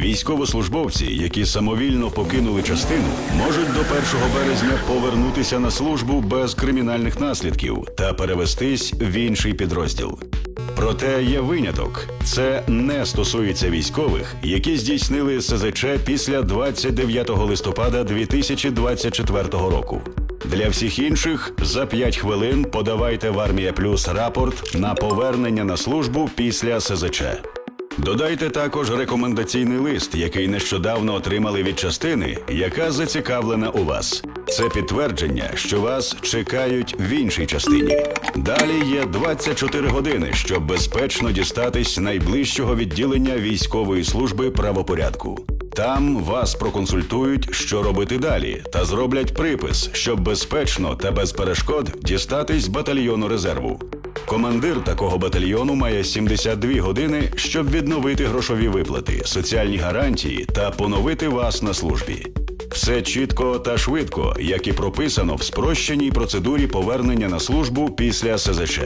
Військовослужбовці, які самовільно покинули частину, можуть до 1 березня повернутися на службу без кримінальних наслідків та перевестись в інший підрозділ. Проте є виняток. Це не стосується військових, які здійснили СЗЧ після 29 листопада 2024 року. Для всіх інших за 5 хвилин подавайте в Армія Плюс рапорт на повернення на службу після СЗЧ. Додайте також рекомендаційний лист, який нещодавно отримали від частини, яка зацікавлена у вас. Це підтвердження, що вас чекають в іншій частині. Далі є 24 години, щоб безпечно дістатись найближчого відділення військової служби правопорядку. Там вас проконсультують, що робити далі, та зроблять припис, щоб безпечно та без перешкод дістатись батальйону резерву. Командир такого батальйону має 72 години, щоб відновити грошові виплати, соціальні гарантії та поновити вас на службі. Все чітко та швидко, як і прописано в спрощеній процедурі повернення на службу після СЗЧ.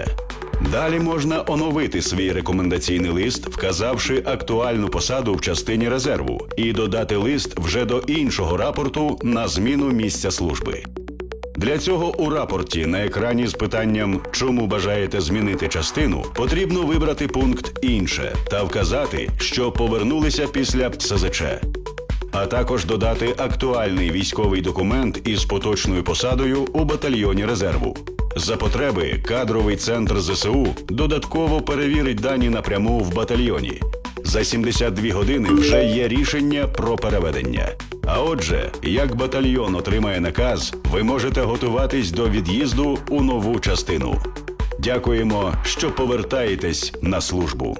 Далі можна оновити свій рекомендаційний лист, вказавши актуальну посаду в частині резерву, і додати лист вже до іншого рапорту на зміну місця служби. Для цього у рапорті на екрані з питанням Чому бажаєте змінити частину, потрібно вибрати пункт інше та вказати, що повернулися після СЗЧ, а також додати актуальний військовий документ із поточною посадою у батальйоні резерву. За потреби кадровий центр ЗСУ додатково перевірить дані напряму в батальйоні. За 72 години вже є рішення про переведення. А отже, як батальйон отримає наказ, ви можете готуватись до від'їзду у нову частину. Дякуємо, що повертаєтесь на службу.